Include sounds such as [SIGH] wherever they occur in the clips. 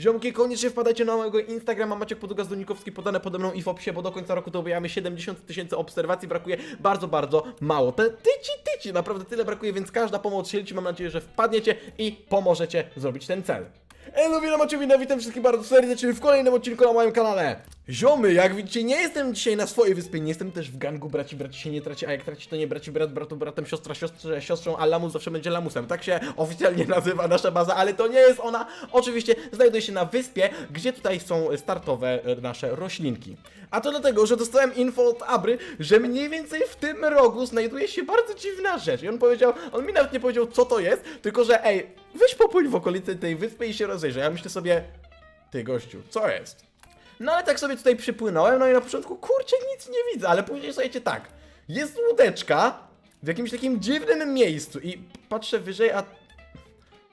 Ziomki, koniecznie wpadajcie na mojego Instagrama, Maciek Podługa Zdonikowski, podane pode mną i w opisie, bo do końca roku dobijamy 70 tysięcy obserwacji, brakuje bardzo, bardzo mało. Te tyci, tyci, naprawdę tyle brakuje, więc każda pomoc się liczy, mam nadzieję, że wpadniecie i pomożecie zrobić ten cel. Elo, witam Maciowina, witam wszystkich bardzo serdecznie w kolejnym odcinku na moim kanale. Ziomy, jak widzicie, nie jestem dzisiaj na swojej wyspie, nie jestem też w gangu braci, braci się nie traci, a jak traci to nie braci, brat, bratu, bratem, siostra, siostrze, siostrą, a lamus zawsze będzie lamusem. Tak się oficjalnie nazywa nasza baza, ale to nie jest ona. Oczywiście znajduje się na wyspie, gdzie tutaj są startowe e, nasze roślinki. A to dlatego, że dostałem info od Abry, że mniej więcej w tym rogu znajduje się bardzo dziwna rzecz. I on powiedział, on mi nawet nie powiedział co to jest, tylko że ej, weź popój w okolicy tej wyspy i się rozejrzę. Ja myślę sobie, ty gościu, co jest? No ale tak sobie tutaj przypłynąłem, no i na początku, kurczę, nic nie widzę, ale później słuchajcie tak, jest łódeczka w jakimś takim dziwnym miejscu i patrzę wyżej, a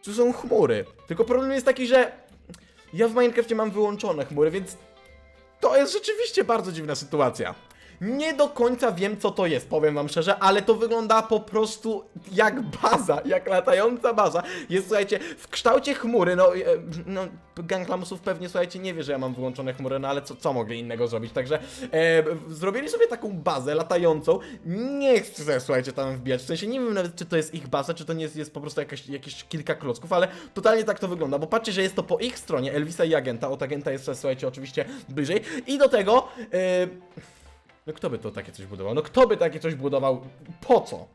tu są chmury. Tylko problem jest taki, że ja w Minecrafcie mam wyłączone chmury, więc to jest rzeczywiście bardzo dziwna sytuacja. Nie do końca wiem, co to jest, powiem wam szczerze, ale to wygląda po prostu jak baza, jak latająca baza. Jest, słuchajcie, w kształcie chmury, no, e, no gang lamusów pewnie, słuchajcie, nie wie, że ja mam wyłączone chmury, no ale co, co mogli innego zrobić, także e, zrobili sobie taką bazę latającą, nie chcę, słuchajcie, tam wbijać, w sensie nie wiem nawet, czy to jest ich baza, czy to nie jest, jest po prostu jakaś, jakieś kilka klocków, ale totalnie tak to wygląda, bo patrzcie, że jest to po ich stronie, Elvisa i Agenta, od Agenta jest, słuchajcie, oczywiście bliżej. I do tego... E, no kto by to takie coś budował? No kto by takie coś budował? Po co?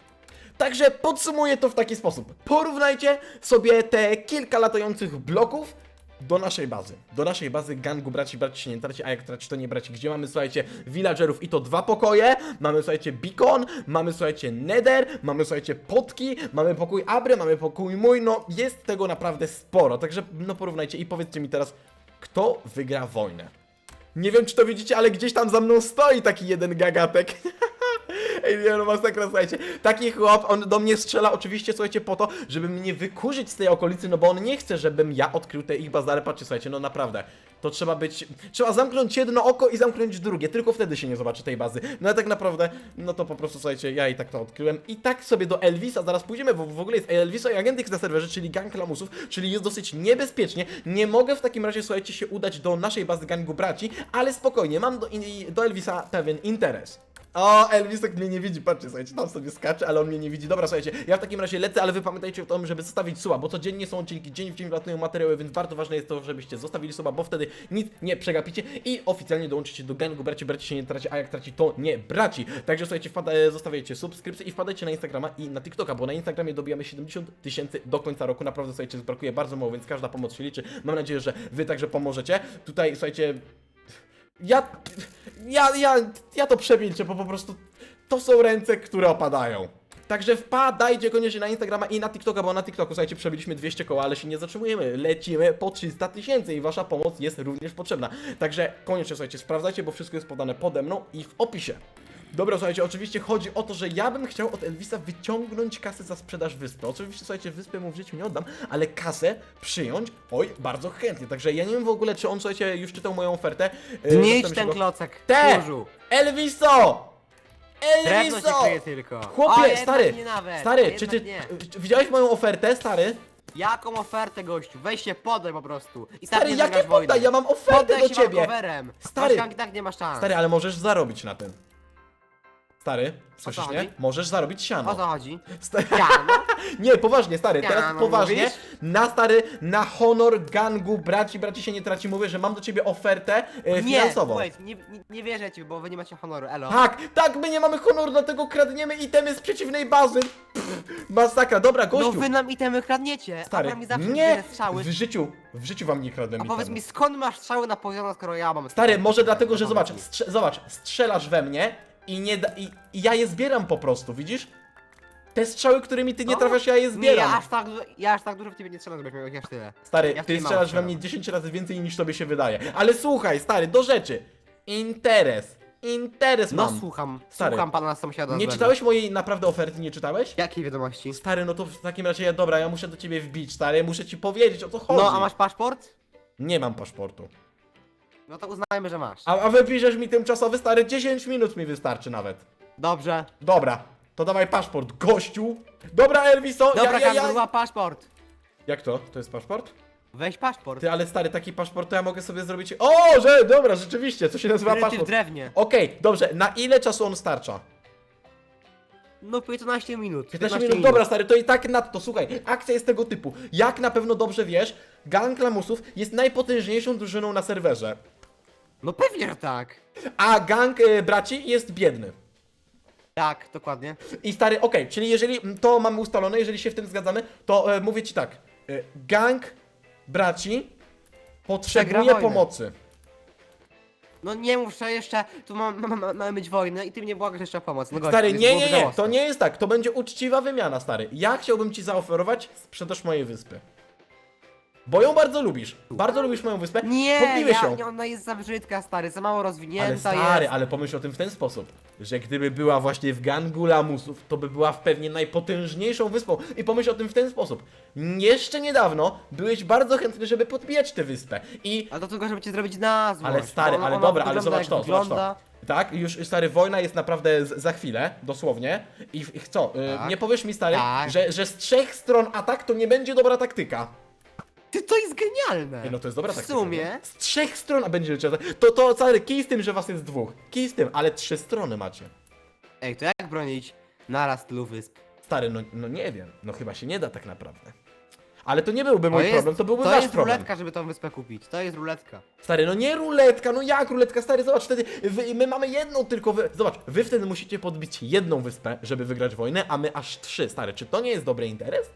Także podsumuję to w taki sposób. Porównajcie sobie te kilka latających bloków do naszej bazy. Do naszej bazy gangu braci, braci się nie traci, a jak traci to nie braci. Gdzie mamy, słuchajcie, villagerów i to dwa pokoje. Mamy, słuchajcie, beacon, mamy, słuchajcie, nether, mamy, słuchajcie, potki, mamy pokój Abry, mamy pokój mój. No jest tego naprawdę sporo. Także no porównajcie i powiedzcie mi teraz, kto wygra wojnę. Nie wiem, czy to widzicie, ale gdzieś tam za mną stoi taki jeden gagatek. [LAUGHS] Ej, nie no, masakra, słuchajcie. Taki chłop, on do mnie strzela oczywiście, słuchajcie, po to, żeby mnie wykurzyć z tej okolicy, no bo on nie chce, żebym ja odkrył te ich bazy, ale patrzcie, słuchajcie, no naprawdę. To trzeba być... Trzeba zamknąć jedno oko i zamknąć drugie, tylko wtedy się nie zobaczy tej bazy. No a tak naprawdę, no to po prostu, słuchajcie, ja i tak to odkryłem. I tak sobie do Elvisa zaraz pójdziemy, bo w ogóle jest Elvisa i Agentix na serwerze, czyli gang lamusów, czyli jest dosyć niebezpiecznie. Nie mogę w takim razie, słuchajcie, się udać do naszej bazy gangu braci, ale spokojnie, mam do, do Elvisa pewien interes. O, Elvisek mnie nie widzi, patrzcie, słuchajcie, tam sobie skacze, ale on mnie nie widzi. Dobra, słuchajcie, ja w takim razie lecę, ale wy pamiętajcie o tym, żeby zostawić suba, bo codziennie są odcinki, dzień w dzień wlatują materiały, więc bardzo ważne jest to, żebyście zostawili suba, bo wtedy nic nie przegapicie i oficjalnie dołączycie do gangu braci, braci się nie traci, a jak traci, to nie braci. Także słuchajcie, wpada, e, zostawiajcie subskrypcję i wpadajcie na Instagrama i na TikToka, bo na Instagramie dobijamy 70 tysięcy do końca roku, naprawdę, słuchajcie, brakuje bardzo mało, więc każda pomoc się liczy. Mam nadzieję, że wy także pomożecie. Tutaj, słuchajcie, ja, ja, ja, ja to przemilczę, bo po prostu to są ręce, które opadają. Także wpadajcie koniecznie na Instagrama i na TikToka, bo na TikToku, słuchajcie, przebiliśmy 200 koła, ale się nie zatrzymujemy. Lecimy po 300 tysięcy i wasza pomoc jest również potrzebna. Także koniecznie, słuchajcie, sprawdzajcie, bo wszystko jest podane pode mną i w opisie. Dobra, słuchajcie, oczywiście chodzi o to, że ja bym chciał od Elvisa wyciągnąć kasę za sprzedaż wyspy. Oczywiście, słuchajcie, wyspę mu w życiu nie oddam, ale kasę przyjąć, oj, bardzo chętnie. Także ja nie wiem w ogóle, czy on, słuchajcie, już czytał moją ofertę. Yy, Zniszcz ten go- klocek, Te! kurzu. Elviso! Drewno się Elviso! kryje tylko. Chłopie, jednak stary, nie nawet, stary, czy ty nie. czy widziałeś moją ofertę, stary? Jaką ofertę, gościu? Weź się podaj po prostu. I Stary, tak nie jakie zagrasz wojny. poddaj? Ja mam ofertę Poddaj do się ciebie. walkowerem. Stary. Masz gang, tak nie ma szans. Stary, ale możesz zarobić na tym. Stary, słyszysz co mnie? chodzi? Możesz zarobić O co [LAUGHS] siano. chodzi? Stary, Ja, no. nie, poważnie, stary, teraz Siano poważnie. mówisz? Na stary, na honor gangu braci, braci się nie traci, mówię, że mam do ciebie ofertę e, Nie, finansową. wait, nie, nie, nie wierzę ci, bo wy nie macie honoru, elo. Tak, tak, my nie mamy honoru, dlatego kradniemy itemy z przeciwnej bazy. Pff, masakra, dobra, no gościu. wy nam itemy kradniecie, Stary, a mi zawsze nie, bierze strzały. w życiu, w życiu wam nie kradłem A powiedz itemu. mi, skąd masz strzały na poziomie, skoro ja mam Stary, może dlatego, że zobacz, strze zobacz, strzelasz we mnie i nie da i, i ja je zbieram po prostu, widzisz? Te strzały, którymi ty nie No, trafiasz, ja je Nie, zbieram. ja aż tak, ja aż tak dużo w ciebie nie strzelam, żebyś miał chociaż tyle. Stary, ja w ty tej mało strzelasz we strzelam. mnie 10 razy więcej niż tobie się wydaje. Ale słuchaj, stary, do rzeczy. Interes. Interes No mam. słucham, Stary, słucham pana sąsiada. z Nie lewej. czytałeś mojej naprawdę oferty, nie czytałeś? Jakiej wiadomości? Stary, no to w takim razie, ja, dobra, ja muszę do ciebie wbić, stary, muszę ci powiedzieć o co chodzi. No, a masz paszport? Nie mam paszportu. No to uznajmy, że masz. A, a wypiszesz mi tymczasowy, stary, 10 minut mi wystarczy nawet. Dobrze. Dobra, to dawaj paszport, gościu. Dobra, Elviso, Dobra, ja, ja, ja... paszport. Jak to? To jest paszport? Weź paszport. Ty, ale stary, taki paszport to ja mogę sobie zrobić... O, że, dobra, rzeczywiście, co się nazywa Wryty w paszport? drewnie. Okej, dobrze, na ile czasu on starcza? No 15 minut. 15 minut, dobra stary, to i tak nadto, słuchaj, akcja jest tego typu. Jak na pewno dobrze wiesz, gang lamusów jest najpotężniejszą drużyną na serwerze. No pewnie, że tak. A gang y, braci jest biedny. Tak, dokładnie. I stary, okej, czyli jeżeli to mamy ustalone, jeżeli się w tym zgadzamy, to e, mówię ci tak. E, gang braci potrzebuje wojnę. pomocy. No nie muszę jeszcze, tu ma, ma, ma, mamy być wojnę i ty mnie błagasz jeszcze o pomoc. No gościu, Stary, więc nie, byłoby nie, nie, żałosne. to nie jest tak. To będzie uczciwa wymiana, stary. Ja chciałbym ci zaoferować sprzedaż mojej wyspy. Bo ją bardzo lubisz. Bardzo lubisz moją wyspę. Nie, ja, się. nie, ona jest za brzydka, stary, za mało Ale rozwinięta stary, jest. ale pomyśl o tym w ten sposób, że gdyby była właśnie w gangu lamusów, to by była w pewnie najpotężniejszą wyspą. I pomyśl o tym w ten sposób. Jeszcze niedawno byłeś bardzo chętny, żeby podbijać tę wyspę. I Ale do tego, żeby ci zrobić nazwę. Ale stary, ona, ale ona dobra, ale wygląda zobacz jak to, zobacz wygląda. to. Tak, już stary, wojna jest naprawdę z, za chwilę, dosłownie. I, i co, y, Tak. nie powiesz mi stary, Tak. że, że z trzech stron atak to nie będzie dobra taktyka. Ty, to jest genialne. Ej, no to jest dobra w taktyka. sumie. nie? Z trzech stron a będzie leciała. To, to stary, kij z tym, że was jest dwóch. Kij z tym, ale trzy strony macie. Ej, to jak bronić naraz tylu wysp? Stary, no, no nie wiem, no chyba się nie da tak naprawdę. Ale to nie byłby mój problem, to byłby to wasz jest problem. ruletka, żeby tą wyspę kupić. To jest ruletka. Stary, no nie ruletka, no jak ruletka, stary, zobacz, wtedy wy, my mamy jedną tylko, wy, zobacz, wy wtedy musicie podbić jedną wyspę, żeby wygrać wojnę, a my aż trzy, stary, czy to nie jest dobry interes?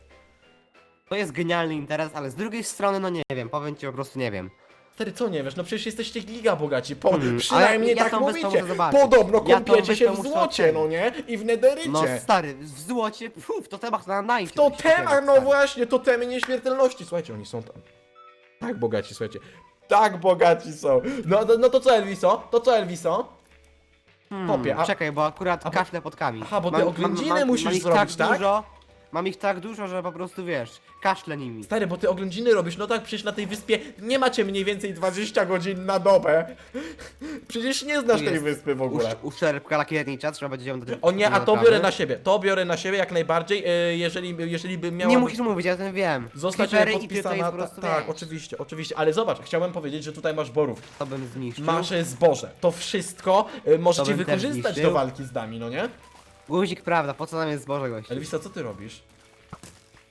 To jest genialny interes, ale z drugiej strony, no nie wiem, powiem ci po prostu nie wiem. Stary, co nie wiesz, no przecież jesteście giga bogaci, po, Hmm, przynajmniej ale ja tak tą wyspę mówicie, muszę zobaczyć. podobno Ja tą kąpiecie się wyspę w muszę złocie, no nie, i w nederycie. No stary, w złocie, puf, to temat na najpierw. To temat, no właśnie, to temy nieśmiertelności. Słuchajcie, oni są tam. Tak bogaci, słuchajcie. Tak bogaci są. No, no, no to co, Elviso? To co, Elviso? Popie, a- Czekaj, bo akurat a bo- kaszle podkami. Aha, bo ty oględziny musisz zrobić, tak? tak? Dużo, mam ich tak dużo, że po prostu wiesz, kaszle nimi. Stary, bo ty oględziny robisz, no tak, przecież na tej wyspie nie macie mniej więcej 20 godzin na dobę. [LAUGHS] Przecież nie znasz tej jest wyspy w ogóle. Usz- Uszczerbka lakiernicza, trzeba będzie ją do O nie, a to biorę na siebie, to biorę na siebie jak najbardziej, yy, jeżeli, jeżeli bym miała... Nie musisz mówić, ja ten wiem. Zostać Creepery e, i ty to jest podpisana, po prostu, ta, tak, wiesz, oczywiście, oczywiście, ale zobacz, chciałem powiedzieć, że tutaj masz borów. To bym zniszczył. Masz e, zboże. To wszystko możecie bym też wykorzystać do zniszczył. walki z nami, no nie? Guzik, prawda, po co nam jest zboże gość? Elvisa, co ty robisz?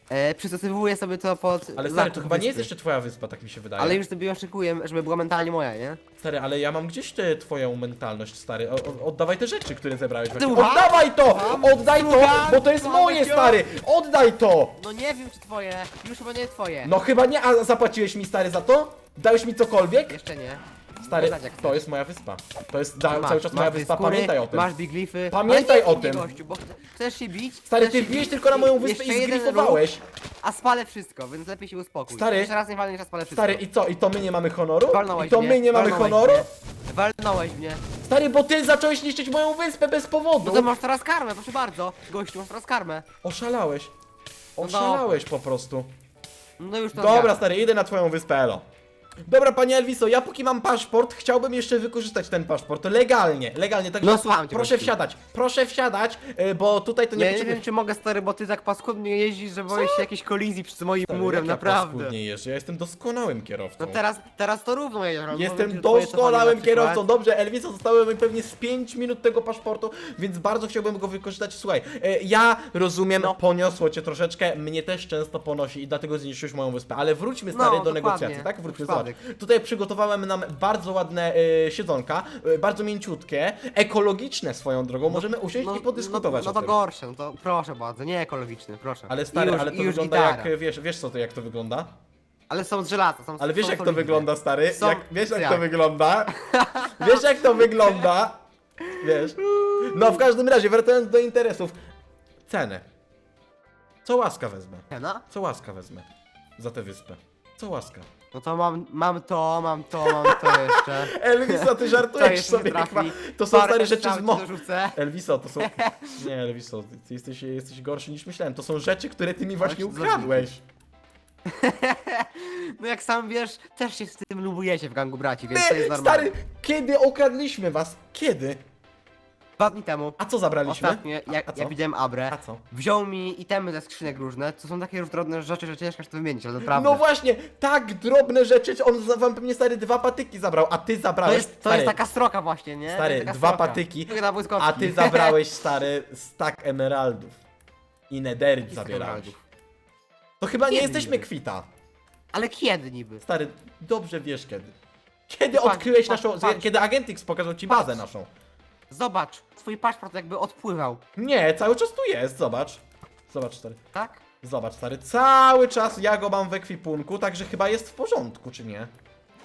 E, przystosowuję sobie to pod Ale stary, zakup to chyba nie jest wyspy. jeszcze twoja wyspa, tak mi się wydaje. Ale już sobie ją szykuję, żeby była mentalnie moja, nie? Stary, ale ja mam gdzieś tę twoją mentalność, stary. O, o, oddawaj te rzeczy, które zebrałeś. właśnie. Oddawaj to! Oddaj to, Słucham? bo to jest moje, stary! Oddaj to! No nie wiem czy twoje, już chyba nie twoje. No chyba nie, a zapłaciłeś mi, stary, za to? Dałeś mi cokolwiek? Jeszcze nie. Stary, jak to jest moja wyspa. To jest da, Masz, cały czas masz moja wyspa, skóry, pamiętaj o tym. Masz biglify. Pamiętaj Ale nie o bij tym. Gościu, bo chcesz się bić? Stary, chcesz ty się wbiłeś bić tylko na moją wyspę jeszcze i jeden zgrifowałeś. ruch, A spalę wszystko, więc lepiej się uspokój. Stary. Jeszcze raz nie walniesz, a spalę wszystko. Stary, i co? I to my nie mamy honoru? Walnąłeś I to mnie, my nie mamy walnąłeś honoru? Mnie. Walnąłeś mnie. Stary, bo ty zacząłeś niszczyć moją wyspę bez powodu. No to masz teraz karmę, proszę bardzo. Gościu, masz teraz karmę. Oszalałeś. No Oszalałeś po prostu. No już to Dobra, stary, idę na twoją wyspę, elo. Dobra, panie Elviso, ja póki mam paszport, chciałbym jeszcze wykorzystać ten paszport legalnie, legalnie, także No, słucham cię, proszę gościu. wsiadać, proszę wsiadać, y, bo tutaj to nie Nie, nie wiem czy mogę stary, bo ty tak paskudnie jeździsz, że boisz się jakiejś kolizji przed moim Stary, murem, jak ja naprawdę. paskudnie jeżdżę, ja jestem doskonałym kierowcą. No teraz, teraz to równo jedziesz. Jestem ci, że twoje cofanie doskonałym na przykład- kierowcą. Dobrze, Elviso, zostały mi pewnie z 5 minut tego paszportu, więc bardzo chciałbym go wykorzystać. Słuchaj, e, ja rozumiem, No. poniosło cię troszeczkę, mnie też często ponosi i dlatego zniszczyłeś moją wyspę, ale wróćmy No, stary do dokładnie. negocjacji, tak? Wróćmy, zobacz. Przypadek. Tutaj przygotowałem nam bardzo ładne e, siedzonka, e, bardzo mięciutkie, ekologiczne swoją drogą, możemy usiąść i podyskutować No, o no tym. to gorsze, no to proszę bardzo, nie ekologiczny, proszę. Ale stary, I już, ale to i już wygląda gitara. jak, wiesz, wiesz co to, jak to wygląda? Ale są z żelaza, są Ale wiesz są jak to solidne. wygląda, stary? Są- Jak, wiesz jak, to jak? wygląda? [LAUGHS] Wiesz jak to wygląda? Wiesz? No w każdym razie, wracając do interesów. Ceny. Co łaska wezmę? No, Co łaska wezmę? Za tę wyspę. Co łaska? No to mam, mam to, mam to, mam to jeszcze. [LAUGHS] Elviso, ty To żartujesz jeszcze sobie trafi. chyba. To są Parę stare rzeczy z strzał ci mo... dorzucę. Elviso, to są... Nie, Elviso, ty jesteś, jesteś gorszy niż myślałem. To są rzeczy, które ty mi właśnie co za ukradłeś. [LAUGHS] No jak sam wiesz, też się z tym lubujecie w gangu braci, więc to jest Ty, normalne. stary, kiedy okradliśmy was? Kiedy? Dwa dni temu. A co zabraliśmy? Ostatnio, jak a co? ja widziałem Abrę, A co? wziął mi itemy ze skrzynek różne, to są takie już drobne rzeczy, że ciężko się to wymienić, ale naprawdę. No właśnie, tak drobne rzeczy, on za- wam pewnie stary dwa patyki zabrał, a ty to zabrałeś, jest, to stary, jest taka stroka właśnie, nie? To stary, jest taka dwa sroka. patyki, Tylko na błyskotki. a ty [LAUGHS] zabrałeś, stary, stak emeraldów. I Jakich zabierałeś. emeraldów? To chyba nie Kiedy jesteśmy niby? kwita. Ale kiedy niby? Stary, dobrze wiesz kiedy. Kiedy Patrz, odkryłeś patrz, naszą, patrz. kiedy Agentix pokazał ci bazę naszą. Zobacz, twój paszport jakby odpływał, Nie, cały czas tu jest, zobacz. Zobacz, stary. tak? Zobacz, stary, cały czas ja go mam w ekwipunku, także chyba jest w porządku, czy nie?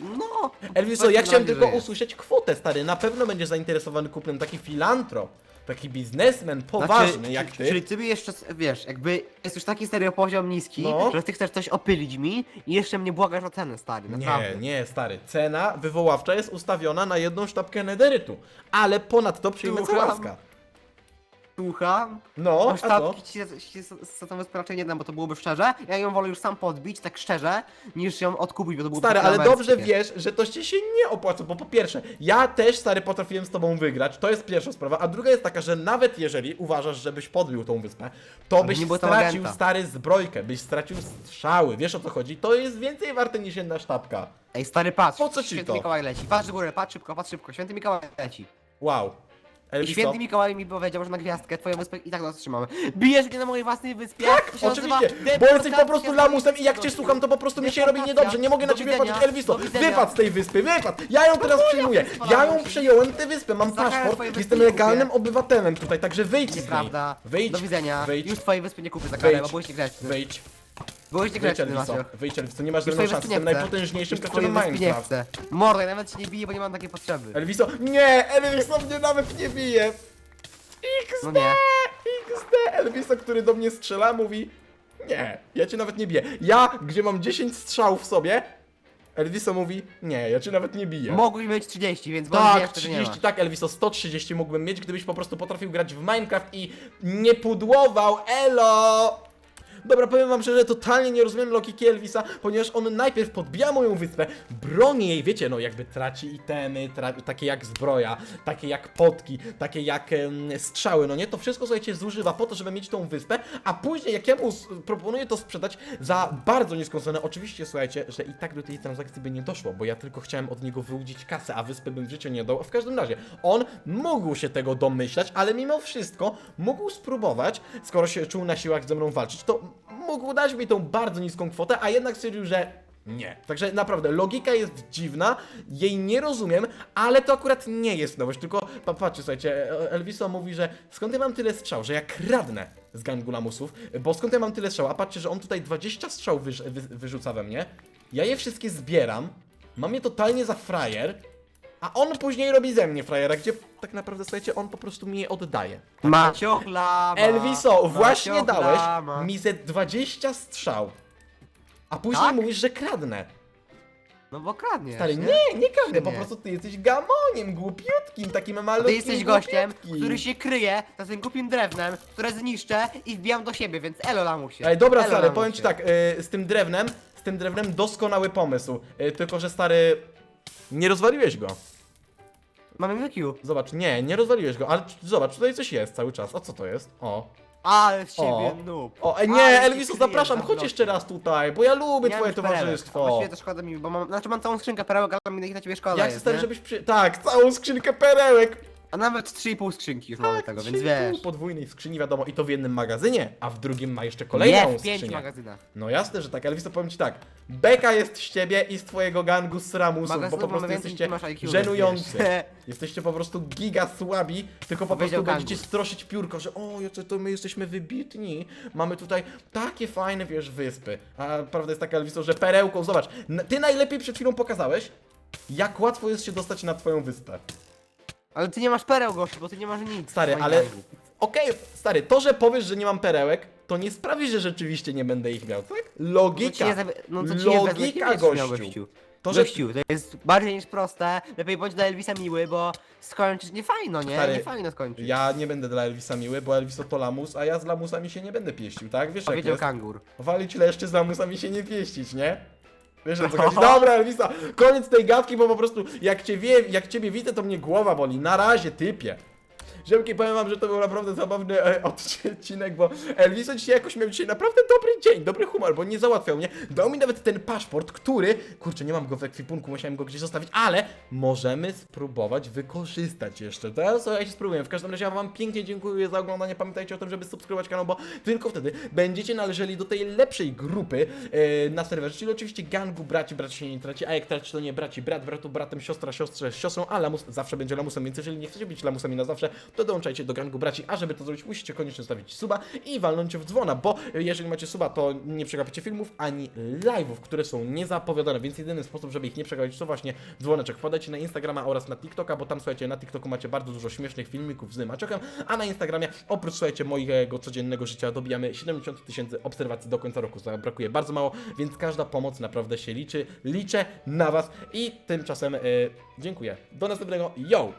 No! Elviso, ja chciałem że tylko jest. usłyszeć kwotę, stary. Na pewno będziesz zainteresowany kupnem taki filantrop, taki biznesmen, poważny Znaczy, jak ty. Czyli ty mi jeszcze, wiesz, jakby jest już taki serio poziom niski, No. że ty chcesz coś opylić mi i jeszcze mnie błagasz o cenę, stary, naprawdę. Nie, nie, stary. Cena wywoławcza jest ustawiona na jedną sztabkę nederytu, ale ponadto przyjmę Słucham. łaska. Słucham? No, a co? sztabki ci ci wyspę raczej nie dam, bo to byłoby szczerze. Ja ją wolę już sam podbić, tak szczerze, niż ją odkupić, bo to byłoby Stary, ale dobrze wiesz, że to ci się nie opłaca, bo po pierwsze, ja też, stary, potrafiłem z tobą wygrać, to jest pierwsza sprawa, a druga jest taka, że nawet jeżeli uważasz, żebyś podbił tą wyspę, to byś nie było tam stracił, agenta. stary, zbrojkę, byś stracił strzały, wiesz o co chodzi? To jest więcej warte niż jedna sztabka. Ej, stary, patrz. Po co ci Święty to? Mikołaj leci. Patrz w górę, patrz szybko, patrz szybko. Święty Mikołaj leci. Wow. I Elviso? święty Mikołaj mi powiedział, że na gwiazdkę twoją wyspę i tak nas trzymamy. Bijesz mnie na mojej własnej wyspie? Tak, To się oczywiście, nazywa bo jesteś po prostu deportacja lamusem i jak cię słucham, to po prostu mi się robi Deportacja. niedobrze, nie mogę na Do ciebie widzenia, patrzeć. Elviso, do widzenia. wypad z tej wyspy, wypad! Ja ją teraz przyjmuję, ja ją przejąłem tę wyspę, mam paszport, twoje jestem wyspy, legalnym obywatelem tutaj, także wyjdź z niej. Nieprawda. Wyjdź, Do widzenia. wyjdź, Już twojej wyspy nie kupię za karę, bo wyjdź, byłeś niegrzeczny. wyjdź, Byłeś wyjdź niegrzeczny, Elviso, wyjdź Elviso, nie masz ze mną szans, jestem najpotężniejszym wyspy nie Minecraft. chcę. Mordo, ja nawet się nie biję, bo nie mam takiej potrzeby. Elviso, nie, Elviso mnie nawet nie bije. XD, No nie. XD, Elviso, który do mnie strzela, mówi Nie, ja cię nawet nie biję. Ja, gdzie mam 10 strzałów w sobie, Elviso mówi Nie, ja cię nawet nie biję. Mogłeś mieć 30, więc tak, jeszcze, nie 30, masz. tak, Elviso, 130 mógłbym mieć, gdybyś po prostu potrafił grać w Minecraft i nie pudłował, elo! Dobra, powiem wam szczerze, totalnie nie rozumiem logiki Elvisa, ponieważ on najpierw podbija moją wyspę, broni jej, wiecie, no jakby traci itemy, tra takie jak zbroja, takie jak potki, takie jak em, strzały, no nie, to wszystko, słuchajcie, zużywa po to, żeby mieć tą wyspę, a później jak ja mu proponuję to sprzedać za bardzo niską cenę, oczywiście, słuchajcie, że i tak do tej transakcji by nie doszło, bo ja tylko chciałem od niego wyłudzić kasę, a wyspy bym w życiu nie dał, w każdym razie, on mógł się tego domyślać, ale mimo wszystko mógł spróbować, skoro się czuł na siłach ze mną walczyć, to mógł dać mi tą bardzo niską kwotę, a jednak stwierdził, że nie. Także naprawdę, logika jest dziwna, jej nie rozumiem, ale to akurat nie jest nowość, tylko pa, patrzcie, słuchajcie, Elviso mówi, że skąd ja mam tyle strzał, że ja kradnę z gangu lamusów, bo skąd ja mam tyle strzał, a patrzcie, że on tutaj 20 strzał wyrzuca we mnie, ja je wszystkie zbieram, mam je totalnie za frajer, a on później robi ze mnie frajera, gdzie tak naprawdę, słuchajcie, on po prostu mi je oddaje. Maciochlama. Elviso, właśnie Maciochlama. dałeś mi ze 20 strzał. A później Tak? mówisz, że kradnę. No bo kradniesz, Stary, nie? nie, nie kradnę, Czy po nie? prostu ty jesteś gamoniem, głupiutkim, takim Ty malutkim jesteś gościem, głupiutkim. który się kryje za tym głupim drewnem, które zniszczę i wbijam do siebie, więc elo lamusie. Ej, dobra, Elo, stary, lamusie. powiem ci tak, y, z tym drewnem, z tym drewnem doskonały pomysł. Y, tylko, że stary, nie rozwaliłeś go. Mamy MQ. Zobacz, nie, nie rozwaliłeś go, ale zobacz, tutaj coś jest cały czas. A co to jest? O. Ale z ciebie O. noob. O, e, Ale nie, Elviso, kryjesz zapraszam, za chodź jeszcze raz tutaj, bo ja lubię Nie mam twoje już perełek. towarzystwo. Właściwie to szkoda mi, bo mam, znaczy mam całą skrzynkę perełek, ale mi na ciebie szkoda jest, stary, nie? żebyś przy... Tak, całą skrzynkę perełek. A nawet 3,5 skrzynki już mamy tego, więc Trzy wiesz. podwójnej skrzyni, wiadomo, i to w jednym magazynie, a w drugim ma jeszcze kolejną Nie, w pięciu skrzynię. magazynach. No jasne, że tak, Elviso, powiem ci tak. Beka jest z ciebie i z twojego gangu z Ramusów, bo Magazynów po mamy prostu więcej, jesteście niż ty masz IQ, żenujący. wiesz. [LAUGHS] Jesteście po prostu giga słabi, tylko po Powiedział prostu będziecie stroszyć piórko, że o, jacy to my jesteśmy wybitni, mamy tutaj takie fajne, wiesz, wyspy. A prawda jest taka, Elviso, że perełką, zobacz, n- ty najlepiej przed chwilą pokazałeś, jak łatwo jest się dostać na twoją wyspę. Ale ty nie masz pereł, gościu, bo ty nie masz nic. Stary, w ale. gangu. Okej, stary, to, że powiesz, że nie mam perełek, to nie sprawi, że rzeczywiście nie będę ich miał, tak? No to ci Logika. nie, zabi- no to ci nie wezmę, Logika, będziesz miał, gościu. To, że Gościu, to jest bardziej niż proste. Lepiej bądź dla Elvisa miły, bo skończyć nie fajno, nie? Stary, nie fajno skończyć. ja nie będę dla Elvisa miły, bo Elviso to lamus, a ja z lamusami się nie będę pieścił, tak? Wiesz jak Powiedział jest? kangur. Walić leszczy z lamusami się nie pieścić, nie? Wiesz o co No. chodzi? Dobra, Elvisa, koniec tej gadki, bo po prostu jak, cię wie, jak ciebie widzę, to mnie głowa boli. Na razie, typie. Ziemki, powiem wam, że to był naprawdę zabawny e, odcinek, bo Elviso dzisiaj jakoś miał dzisiaj naprawdę dobry dzień, dobry humor, bo nie załatwiał mnie. Dał mi nawet ten paszport, który, kurczę, nie mam go w ekwipunku, musiałem go gdzieś zostawić, ale możemy spróbować wykorzystać jeszcze. Teraz ja się spróbuję. W każdym razie ja wam pięknie dziękuję za oglądanie. Pamiętajcie o tym, żeby subskrybować kanał, bo tylko wtedy będziecie należeli do tej lepszej grupy e, na serwerze, czyli oczywiście gangu braci, braci się nie traci, a jak traci to nie braci, brat, bratu, bratem, siostra, siostrze, siostrą, a lamus zawsze będzie lamusem, więc jeżeli nie chcecie być lamusami na zawsze, to dołączajcie do gangu braci, a żeby to zrobić, musicie koniecznie stawić suba i walnąć w dzwona, bo jeżeli macie suba, to nie przegapicie filmów ani live'ów, które są niezapowiadane, więc jedyny sposób, żeby ich nie przegapić, to właśnie dzwoneczek. Wpadajcie na Instagrama oraz na TikToka, bo tam słuchajcie, na TikToku macie bardzo dużo śmiesznych filmików z Maciokiem, a na Instagramie oprócz słuchajcie mojego codziennego życia dobijamy 70 tysięcy obserwacji do końca roku. Brakuje bardzo mało, więc każda pomoc naprawdę się liczy. Liczę na Was i tymczasem e, dziękuję. Do następnego. Yo!